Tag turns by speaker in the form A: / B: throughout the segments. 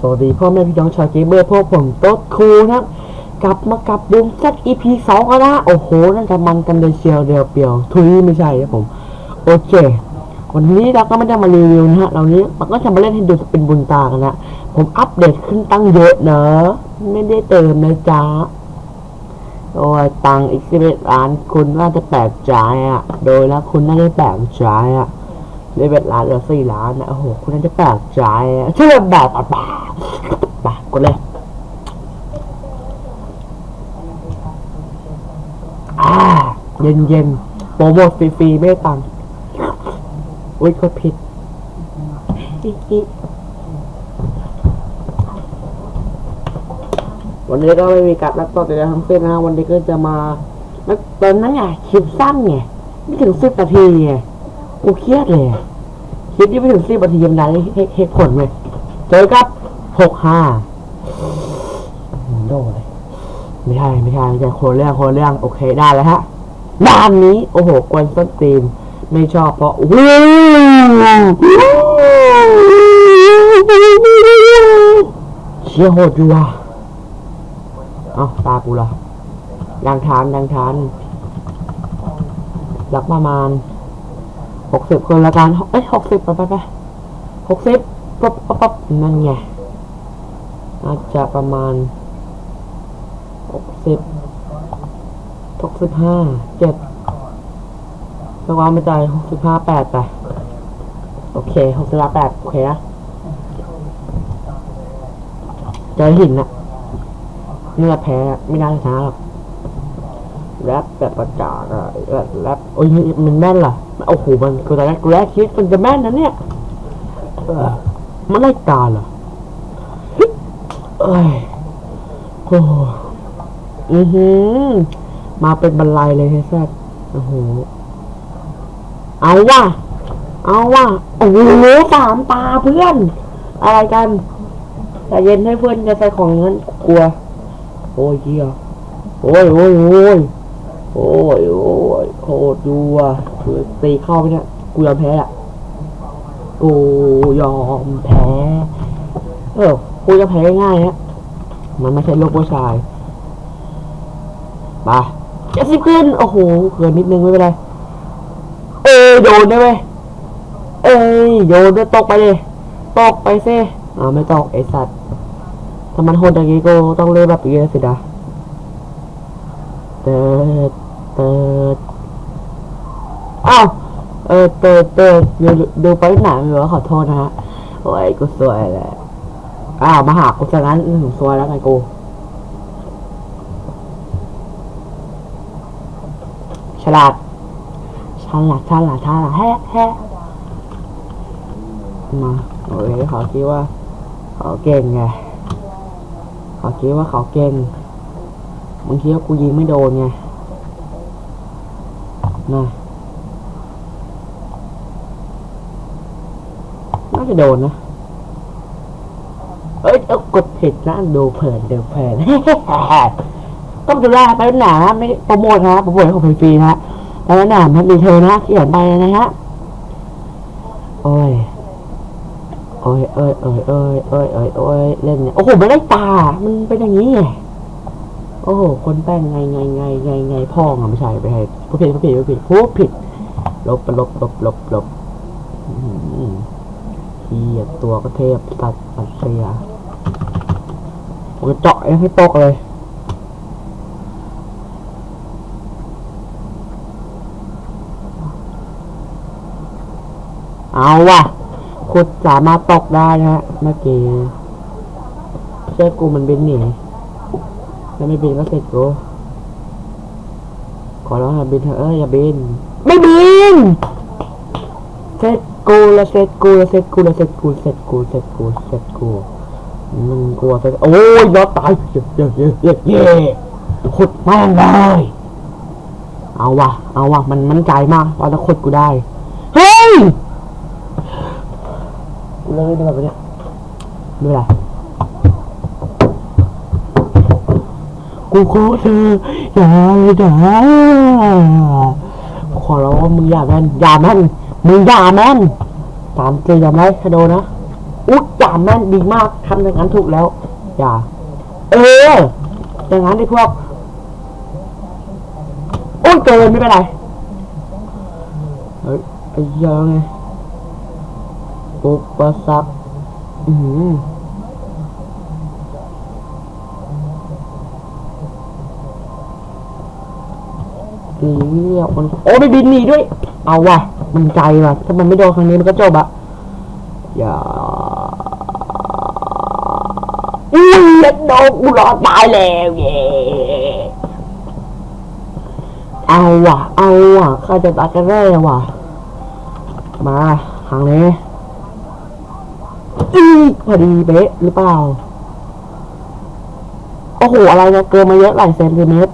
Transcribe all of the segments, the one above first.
A: สวัสดีพ่อแม่พี่น้องชาวเกมเมอร์พวกผมโต๊ดคูนะครับกลับมากับบูมซัด EP สองแล้วนะโอ้โหนั่นจะมันกันเลยเชียวเดียวเปรียวทุยไม่ใช่ครับผม โอเค วันนี้เราก็ไม่ได้มารีวิวนะฮะเรานี้มันก็จะมาเล่นให้ดูเป็นบุญตากันนะผมอัปเดตขึ้นตั้งเยอะเนอะไม่ได้เติมนะจ๊ะโอ้ยตังอีกสิบเอ็ดล้านคุณน่าจะแปลกใจอะ โดยแล้วคุณน่าจะแปลกใจอะ สิบเอ็ดล้านเหลือสี่ล้านนะโอ้โหคุณน่าจะแปลกใจเชื่อแบบอะบ้าไปกดเลยอ่าเย็นเย็นโปรโมทฟรีๆไม่ตังค์อุ้ยกดผิดอิอิวันนี้ก็ไม่มีการรับต่อแต่ทั้งสิ้นนะวันนี้ก็จะมาตอนนั้นไงคลิปสั้นไงไม่ถึงสิบนาทีไง กูเครียดเลยอะคลิปที่ไม่ถึงสิบนาทียังได้เหตุผลเลยเจอกับหกห้าโดนเลยไม่ใช่ไม่ใช่ไม่ใช่คนเรื่องคนเรื่องโอเคได้แล้วฮะด้านนี้ โอ้โหกวนส้นตีนไม่ชอบเพราะเชี่ยโหดอยู่ว่ะเอ้าตากูละดังทานดังทานหลักประมาณ หกสิบคนละกันเอ้ยหกสิบไปไปไปหกสิบปั๊บปั๊บปั๊บนั่นไงอาจจะประมาณหกสิบหกสิบห้าเจ็ดระวังไม่ใจหกสิบห้าแปดไป โอเคหกสิบห้าแปดโอเคนะเจอหินอะเนื้อแพ้ไม่น่าจะชนะหรอก แรปแบบประจานอะแรปโอ้ยมันแม่นเหรอโอ้โหมันกูตอนแรกกูแรกคิดมันจะแม่นนะเนี่ยมันไล่ตาเหรอเอ้ยโอ้โหอือหือมาเป็นบรรลัยเลยเฮ้ยแซ่บโอ้โหเอาว่ะเอาว่ะโอ้โหสามตาเพื่อน อะไรกันแต่เย็นให้เพื่อนจะใส่ของงั้นกลัว โอ้ยเฮียโอ้ยโอ้ยโอ้ย โอ้ยโอ้ยโคตรดูอะคือตีเข้าไปเนี่ยกูยอมแพ้อะกูยอมแพ้ เออกูจะแพ้ง่ายฮะมันไม่ใช่โลกผู้ชายมาเจ็ดสิบขึ้น โอ้โหเกินนิดนึงไม่เป็นไร เอ้ยโยนได้ไหมเอ้ยโยนด้วยตกไปเลยตกไปซิอ่าไม่ตกไอสัตว์ถ้ามันโหดอย่างนี้ก็ต้องเล่นแบบนี้สินะเติร์ด เติดอ้าวเออเติดเติดดูดูไปหนาไม่รู้ว่าขอโทษนะฮะโอ้ยกูสวยแหละอ้าวมาหากูซะงั้นอืมสวยแล้วไงกูฉลาดฉลาดฉลาดฉลาดแฮะแฮะมาโอ้ยเขาคิดว่าเขาเก่งไงเขาคิดว่าเขาเก่งบางทีว่ากูยิงไม่โดนไง น่ะน่าจะโดนนะ เอ้ยเอากดผิดนะดูเพลินดูเพลินก็ดูแลไปหนาไม่โปรโมทนะโปรโมทให้ของฟรีนะแล้วหนามันมีเธอนะที่เขียนไปนะฮะโอ้ยโอ้ยเอ้ยเอ้ยเอ้ยเอ้ยเอ้ยเอ้ยเล่นเนี่ยโอ้โหไม่ได้ตา มันเป็นอย่างนี้ไง โอ้โห คนแป้งไงไงไงไงไงพ่องอะไม่ใช่ไปให้ผู้ผิดผู้ผิดผู้ผิดผู้ผิด ลบลบลบลบลบเฮียบตัวก็เทพสัตว์สัตว์เสียผมจะเจาะให้ตกเลยเอาว่ะขุดสามารถตกได้นะฮะเมื่อกี้เชื่อกูมันบินหนี ถ้าไม่บินก็เสร็จกูขอร้องอย่าบินเถอะเอ้ยอย่าบิน ไม่บินเสร็จกูละเสร็จกูละเสร็จกูละเสร็จกูเสร็จกูเสร็จกูเสร็จกูมึงกลัวเสร็จโอ้ยยอดตายเย้เย้เย้เย้เย้ขุดแม่งเลยเอาว่ะเอาว่ะมันมั่นใจมากว่าจะขุดกูได้เฮ้ยเลยดีกว่าปะเนี่ยไม่เป็นไร กูขอเธออย่าเลยนะขอร้องว่ามึงอย่าแม่นอย่าแม่นมึงอย่าแม่นตามเกยอมไรชะโดนะอุ๊ยอย่าแม่นดีมากทำอย่างนั้นถูกแล้ว อย่า เอออย่างนั้นไอ้พวกโอ้ยเกินไม่เป็นไรเฮ้ยไอ้ยังไงอุปสรรคอือ นีเรียมันโอ้ไม่บินหนีด้วย เอาว่ะ มันใจว่ะ ถ้ามันไม่โดนครั้งนี้มันก็จบอะอย่าอุ้ยเล็ดโดนกูรอดตายแล้วเย้เอาว่ะ เอาว่ะข้าจะตายกันได้ว่ะ มาทางนี้อีกพอดีเบ๊ะหรือเปล่า โอ้โห อะไรเนี่ยเกินมาเยอะหลายเซนติเมตร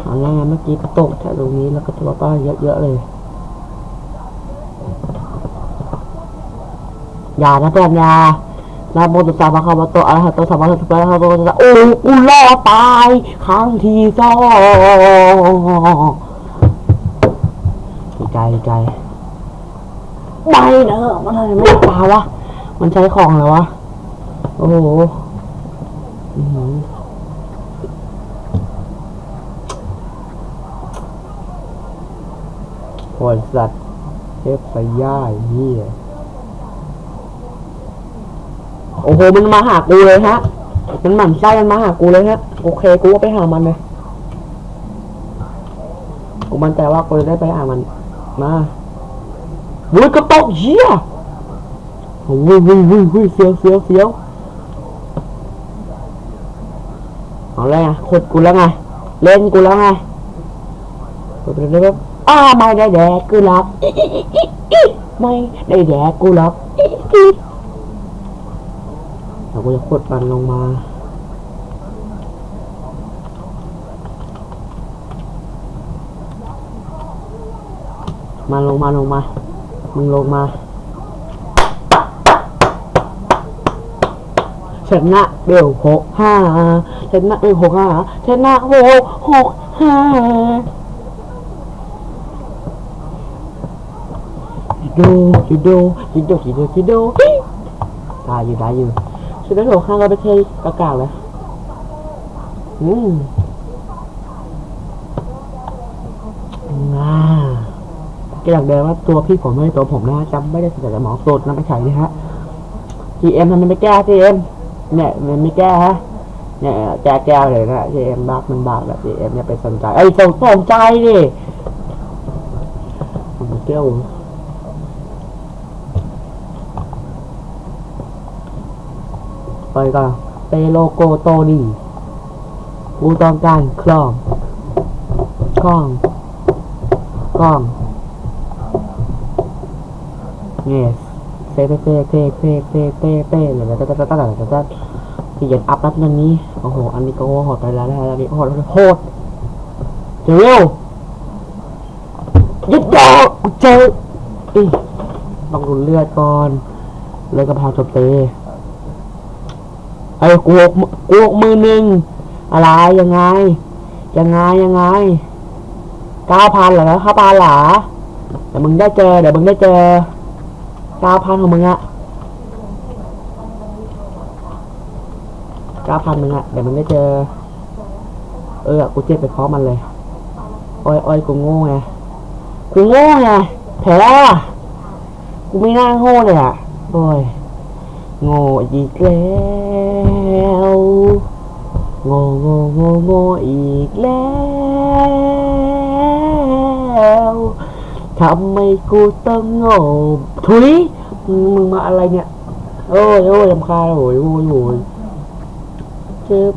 A: เอาแล้วไงเมื่อ กี้ก็ตกแถวตรงนี้แล้วก็ตัวป้าเยอะๆเลยอย่านะเพื่อนอย่านะโมตัสสะพระคาวะโตอะระหะโตสัมมาสัมพุทธัสสะโอ้กูรอดตายครั้งที่สองดีใจดีใจไม่เนอะมันทำไมไม่ตาวะ มันใช้ของแล้ววะ โอ้โหอื้อ หือโหดสัตว์เทพสยาเฮียโอ้โห มันมาหากูเลยฮะ มันหมั่นไส้มันมาหากูเลยฮะ โอเค กูก็ไปหามันเลยกูมันใจว่ากูจะได้ไปหามัน มาวุ้ยกระตกเฮียโอ้ยวุ้ยวุ้ยวุ้ยวุ้ยเสียวเสียวเสียวเอาแล้วไงขดกูแล้วไง เล่นกูแล้วไงเปิดไปเลยแบบ อ้าไม่ได้แดกกูหรอกไม่ได้แดกกูหรอกอิอิเราก็จะกดมันลงมามาลงมาลงมา มึงลงมาชนะเบลหกห้าชนะเบลหกห้าชนะเบลหกห้า โดดูโดดิโดดิโดดิโดตายอยู่ตายอยู่ฉันไม่ถูกข้างเราไม่ใช่กากาเลยอืมกอยากเดินว่าตัวพี่ผมไม่ตัวผมนะจำไม่ได้สแต่หมอโสดนำไปใช้นะฮะ GM ทำไมไม่แก้ GM เอ็มเนี่ยมันไม่แก้ฮะเนี่ยแก้แก้วเลยนะทีเอ็มบากมันบากแบบ GM เอ็มเนี่ยไปสนใจไอ้สนใจดิเกี่ยว ไปก่อนเตโลโกโตดีกูต้องการคลองคลองคลอง yes เซ่เซ่เซ่เซ่เซ่เซ่เซ่เซ่เลยแล้วจะจะจะจะจะจะที่ยันอัพนัดนึงนี้ โอ้โห อันนี้ก็โหดไปแล้วนะอันนี้โหดโหดเจอเร็วยึดดอกเจออีต้องรุนเลือดก่อน เลยกระเพราจบเต ไอ้กูกกูอกมือหนึ่งอะไรยังไง ยังไงยังไงเก้าพันเหรอข้าปานหรอเดี๋ยวมึงได้เจอเดี๋ยวมึงได้เจอเก้าพันของมึงอะเก้าพันมึงอะเดี๋ยวมึงได้เจอ เออกูเจ็บไปพร้อมมันเลยอ้อยอ้อยกูโง่ไงกูโง่ไงแผลกูไม่น่าโง่เลยอะโอ้ยโง่อีกแล้ว โง่โง่โง่โง่อีกแล้ว ทำไมกูต้องโง่ทุยมึงมาอะไรเนี่ย โอ้ยโอ้ยลำคาญโอ้ยโอ้ยโอ้ยเจ็บ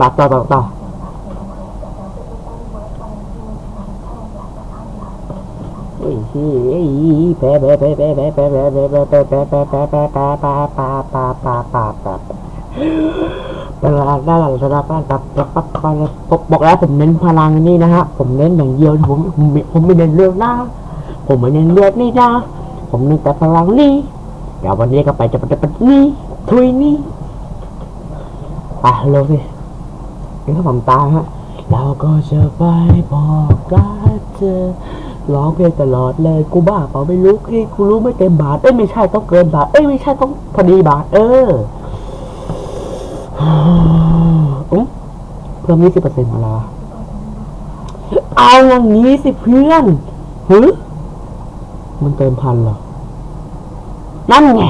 A: มาต่อต่อต่อ พ้แพ้ปาปาปาปาปาปาปาเวลาได้หลังจากนั้นปั๊บปั๊บปั๊บปั๊บบอกแล้วผมเน้นพลังนี่นะฮะ ผมเน้นอย่างเดียวผมผมผมไม่เน้นเรื่องหน้าผมไม่เน้นเลือดนี่นะผมเน้นแต่พลังนี่เดี๋ยววันนี้ก็ไปจะไปจะไปนี่ทุยนี่ไปเร็วสินี่ก็ผมตามฮะเราก็จะไปบอกรักเธอ ร้องเพลงตลอดเลยกูบ้าเปล่าไม่รู้ที่กูรู้ไม่เต็มบาทเอ้ยไม่ใช่ต้องเกินบาทเอ้ยไม่ใช่ต้องพอดีบาทเอออุ๊ยเพิ่มยี่สิบเปอร์เซ็นต์มาแล้วเอาอย่างนี้สิเพื่อนฮึมันเติมพันเหรอ นั่นไง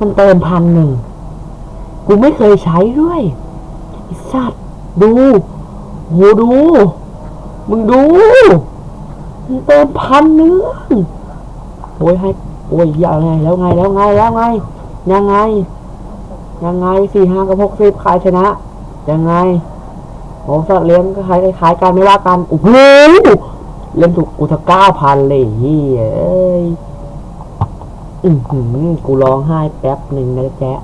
A: มันเติมพันหนึ่ง กูไม่เคยใช้ด้วยไอ้สัตว์ดู โหดู มึงดู เติมพันหนึ่งโอ้ยให้โอ้ยยังไงแล้วไงแล้วไงแล้วไง ยังไง ยังไงสี่ห้ากับหกสิบใครชนะ ยังไงโอ้สัตว์เลี้ยงก็คล้ายคล้ายกันไม่ว่ากันโอ้โหเล่นถูกกูสักเก้าพันเลยเฮ้ยเอ้ยอือหือกูร้องไห้แป๊บหนึ่งนะแจ๊ะ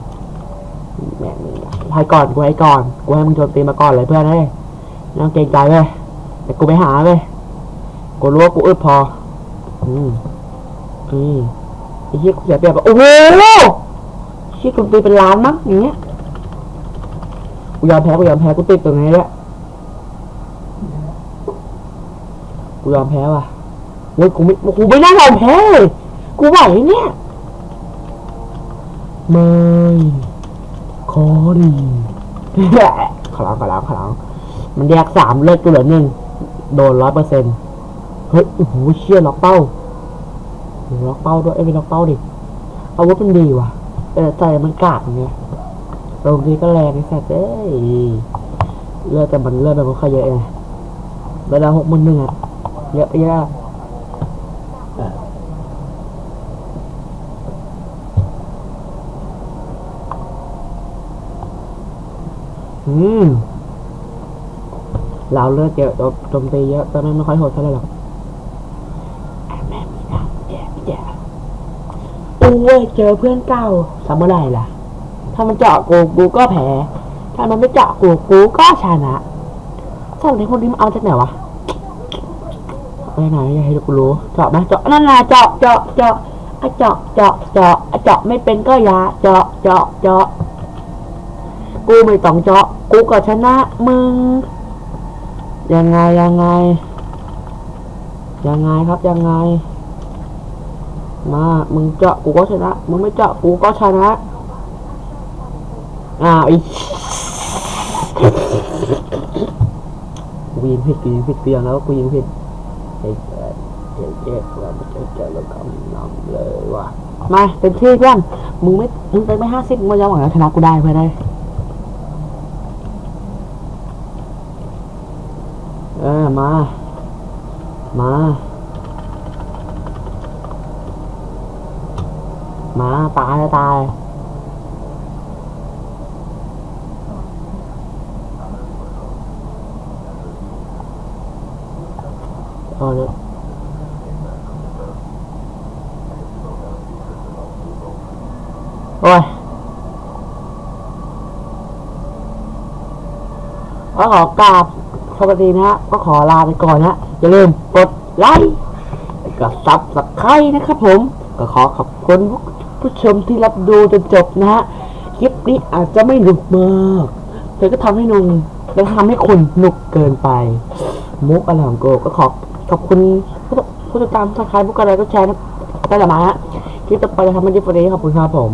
A: แม่มึงให้ก่อนกูให้ก่อน กูให้มึงโจมตีมาก่อนเลยเพื่อนเฮ้ยไม่ต้องเกรงใจเว้ยแต่กูไปหาเว้ย กูรู้ว่ากูอึดพอ อืมอืมไอ้เหี้ยกูเสียเปรียบอะโอ้โหชี่คุณตีเป็นล้านมั้งอย่างเงี้ยกูยอมแพ้กูยอมแพ้กูติดตรงนี้แหละกูยอมแพ้ว่ะเว้ยกูไม่กูไม่น่ายอมแพ้เลยกูไหวเนี่ยไม่ขอดีขอร้องขอร้องขอร้องมันแยกสามเลิกกูเหลือหนึ่งโดนร้อยเปอร์เซ็นต์ เฮ้ย โอ้โหเชี่ยล็อกเป้าอ้โหล็อกเป้าด้วย เอ้ยไม่ล็อกเป้าดิ อาวุธมันดีว่ะ เออใจมันกาดอย่างเงี้ยตรงนี้ก็แรงไอ้สัตว์เอ้ยเลือดแต่มันเลือดมันก็ค่อยเยอะไงเวลาหกหมื่นหนึ่งอะเยอะเยอะอืมเราเลือดเยอะโจมตีเยอะแต่มันไม่ค่อยโหดเท่าไหร่หรอกแม่มีน้ำแย่แย่ โอ้ยเจอเพื่อนเก่าสำเมื่อไรล่ะ ถ้ามันเจาะกูกูก็แพ้ ถ้ามันไม่เจาะกูกูก็ชนะสองในคนนี้มันเอาจากไหนวะไปไหนอย่าให้กูรู้เจาะไหมเจาะนั่นแหละเจาะเจาะเจาะอะเจาะเจาะเจาะอะเจาะไม่เป็นก็ยาเจาะเจาะเจาะกูไม่ต้องเจาะกูก็ชนะมึงยังไงยังไง ยังไงครับยังไง มา มึงเจาะกูก็ชนะ มึงไม่เจาะกูก็ชนะ อ้าวอีกกูยิงผิดกูยิงผิดเตียงแล้วกูยิงผิดไอ้เจ๊เจ๊เจ๊เราไม่เจ๊เจ๊เรากำนำเลยว่ะมาเต็มที่เพื่อน มึงไม่ มึงไปไม่ห้าสิบมึงจะหวังจะชนะกูได้เพื่อนได้เออมา มา มา ตายตายเอาเลยโอ้ยก็ขอกราบสวัสดีนะฮะ ก็ขอลาไปก่อนนะ อย่าลืมกดไลค์ก็ซับสไครต์นะครับผม ก็ขอขอบคุณ ผู้ชมที่รับดูจนจบนะฮะคลิปนี้อาจจะไม่หนุกมากแต่ก็ทำให้นุ่มและทำให้คนหนุกเกินไป มุกอะไรของโกก็ขอบขอบคุณผู้ติดตามทักทายพวกอะไรก็แชร์นะได้ละมาฮะคลิปต่อไปจะทำให้ดีกว่านี้ขอบคุณครับผม